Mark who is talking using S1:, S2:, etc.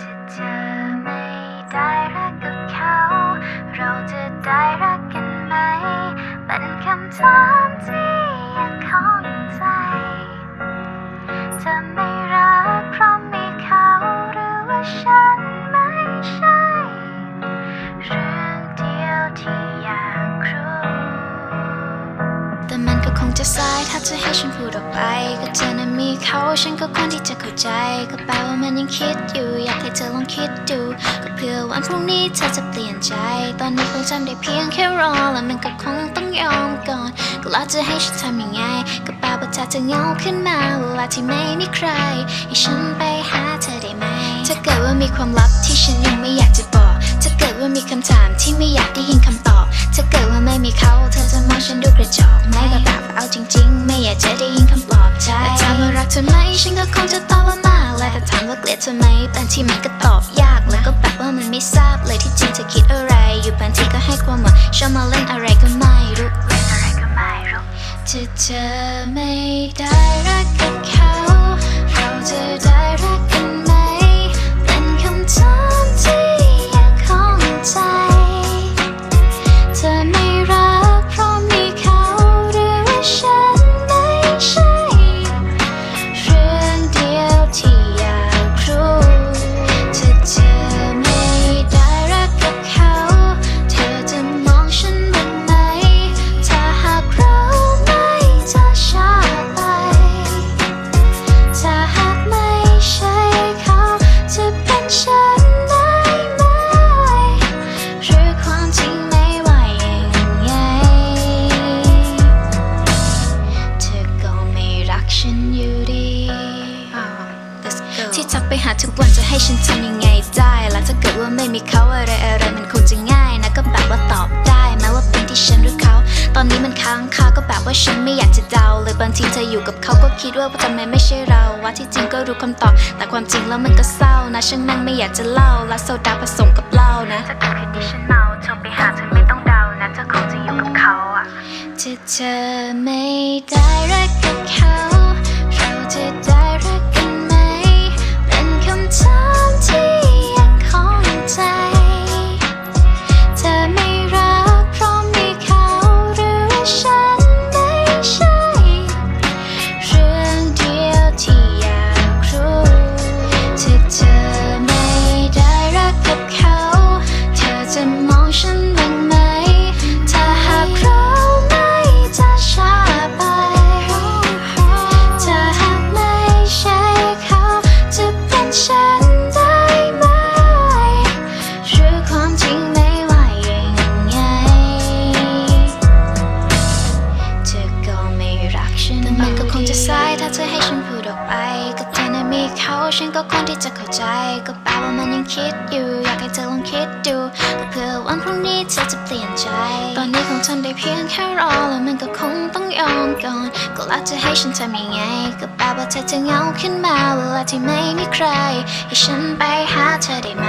S1: ที่เธอไม่ได้รักกับเขา เราจะได้รักกันไหม เป็นคำถามที่ยังคล้องใจเธอไม่รักเพราะมีเขาหรือว่าฉันไม่ใช่ เรื่องเดียวที่อยากรู้ แต่มันก็คงจะสายถ้าจะให้ฉันพูดออกไปก็เธอนั้นมี เขาฉันก็ควรที่จะเข้าใจก็แปลว่ามันยังคิดอยู่ อยากให้เธอลองคิดดู ก็เพื่อวันพรุ่งนี้เธอจะเปลี่ยนใจ ตอนนี้คงจำได้เพียงแค่รอ แล้วมันก็คงต้องยอมก่อน ก็แล้วจะให้ฉันทำยังไง ก็แปลว่าเธอจะเงาขึ้นมาเวลาที่ไม่มีใคร ให้ฉันไปหาเธอได้ไหม ถ้าเกิดว่ามีความลับที่ฉัน เอาจริง ๆ ไม่อยากจะได้ยินคำปลอบใจแต่ถามว่ารักเธอไหมฉันก็คงจะตอบว่ามากและแต่ถามว่าเกลียดเธอไหมบางทีมันก็ตอบยากแล้วก็แบบว่ามันไม่ทราบเลยที่จริงเธอคิดอะไร อยู่บางทีก็ให้ความหวังชอบมาเล่นอะไรก็ไม่รู้เล่นอะไรก็ไม่รู้เธอไม่ได้รักกับเขา เราจะได้รักกันไหมเป็นคำถามที่ยังคล้องใจ เธอไม่ หาทุกวันจะให้ฉันทำยังไงได้ล่ะถ้าเกิดว่าไม่มีเขาอะไรอะไรมันคงจะง่ายนะก็แบบว่าตอบได้แม้ว่าเป็นที่ฉันหรือเขา ตอนนี้มันค้างคาก็แบบว่าฉันไม่อยากจะเดาเลยบางทีเธออยู่กับเขาก็คิดว่าทำไมไม่ใช่เราว่าที่จริงก็รู้คำตอบ แต่ความจริงแล้วมันก็เศร้านะช่างนั่งไม่อยากจะเล่าและโซดาผสมกับเหล้านะ
S2: ถ้าเกิดคืนนี้ฉันเมาโทรไปหาเธอไม่ต้องเดานะเธอคงจะอยู่กับเขาอะ
S1: ถ้าเธอไม่ได้รักกับเขาเรา มองฉันบ้างไหม ถ้าหากเราไม่จะช้าไป ถ้าหากไม่ใช่เขา จะเป็นฉันได้ไหม หรือความจริงไม่ว่ายังไง เธอก็ไม่รักฉัน แต่มันก็คงจะสายถ้าเธอให้ฉันพูดออกไปกับ เธอนั้นมีเขาฉันก็ควรที่จะเข้าใจ ก็แปลว่ามันยังคิดอยู่ อยากให้เธอลองคิดดูก็เพื่อวันพรุ่งนี้เธอจะเปลี่ยนใจ ตอนนี้คงทนได้เพียงแค่รอ แล้วมันก็คงต้องยอมก่อน ก็แล้วจะให้ฉันทำยังไง ก็แปลว่าเธอจะเหงาขึ้นมาเวลาที่ไม่มีใคร ให้ฉันไปหาเธอได้ไหม